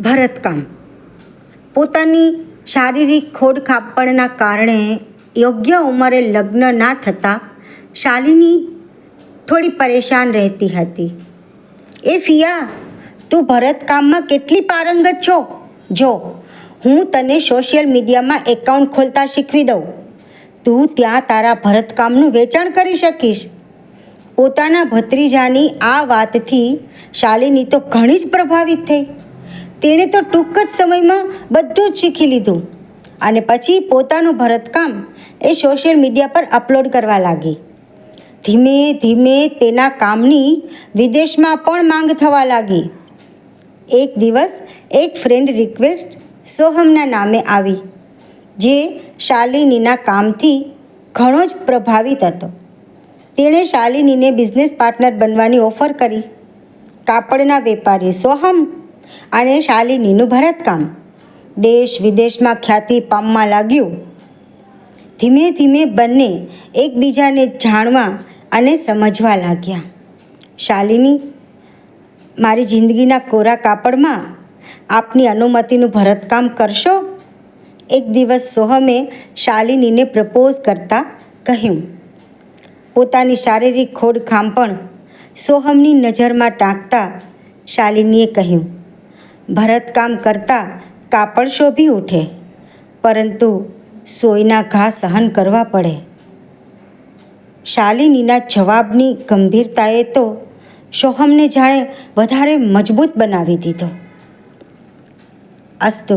ભરતકામ. પોતાની શારીરિક ખોડ ખાપણના કારણે યોગ્ય ઉંમરે લગ્ન ના થતાં શાલિની થોડી પરેશાન રહેતી હતી. એ ફિયા, તું ભરતકામમાં કેટલી પારંગત છો? જો, હું તને સોશિયલ મીડિયામાં એકાઉન્ટ ખોલતા શીખવી દઉં. તું ત્યાં તારા ભરતકામનું વેચાણ કરી શકીશ. પોતાના ભત્રીજાની આ વાતથી શાલિની તો ઘણી જ પ્રભાવિત થઈ. તેણે તો ટૂંક જ સમયમાં બધું જ શીખી લીધું. અને પછી પોતાનું ભરતકામ એ સોશિયલ મીડિયા પર અપલોડ કરવા લાગી. ધીમે ધીમે તેના કામની વિદેશમાં પણ માંગ થવા લાગી. એક દિવસ એક ફ્રેન્ડ રિક્વેસ્ટ સોહમના નામે આવી, જે શાલિનીના કામથી ઘણો જ પ્રભાવિત હતો. તેણે શાલિનીને બિઝનેસ પાર્ટનર બનવાની ઓફર કરી. કાપડના વેપારી સોહમ અને શાલિનીનું ભરતકામ. દેશ વિદેશમાં ખ્યાતિ પામવા લાગ્યું. ધીમે ધીમે બંને એકબીજાને જાણવા અને સમજવા લાગ્યા. શાલિની, મારી જિંદગીના કોરા કાપડમાં આપની અનુમતિનું ભરતકામ કરશો? એક દિવસ સોહમે શાલિનીને પ્રપોઝ કરતાં કહ્યું. પોતાની શારીરિક ખોડખામ પણ સોહમની નજરમાં ટાંકતા, શાલિનીએ કહ્યું. ભરતકામ કરતાં કાપડ શોભી ઉઠે, પરંતુ સોયના ઘા સહન કરવા પડે. શાલિનીના જવાબની ગંભીરતાએ તો સોહમને જાણે વધારે મજબૂત બનાવી દીધો. અસ્તુ